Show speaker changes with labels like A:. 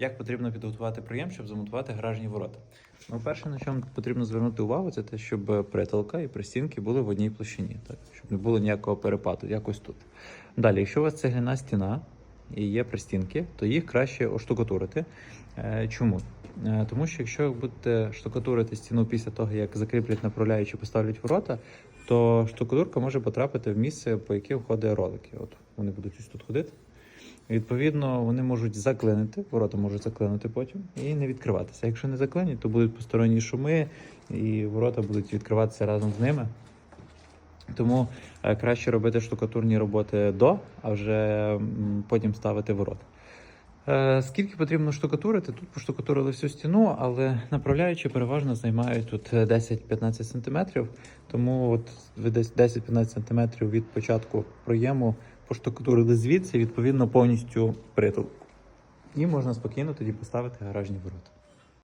A: Як потрібно підготувати проєм, щоб замонтувати гаражні ворота? Ну, перше, на чому потрібно звернути увагу, це те, щоб притолка і пристінки були в одній площині, так? щоб не було ніякого перепаду, якось тут. Далі, якщо у вас цегляна стіна і є пристінки, то їх краще оштукатурити. Е, Чому? Е, Тому що якщо будете штукатурити стіну після того, як закріплять направляючи, поставлять ворота, то штукатурка може потрапити в місце, по яке входить ролики. От вони будуть ось тут ходити. Відповідно, вони можуть заклинити, ворота можуть заклинити потім і не відкриватися. Якщо не заклинять, то будуть посторонні шуми, і ворота будуть відкриватися разом з ними. Тому е, краще робити штукатурні роботи до, а вже потім ставити ворота. Е, Скільки потрібно штукатурити? Тут поштукатурили всю стіну, але направляючі переважно займають тут 10-15 см. Тому от ви десь 10-15 см від початку проєму поштукатурили звідси, відповідно, повністю притул. І можна спокійно тоді поставити гаражні ворота.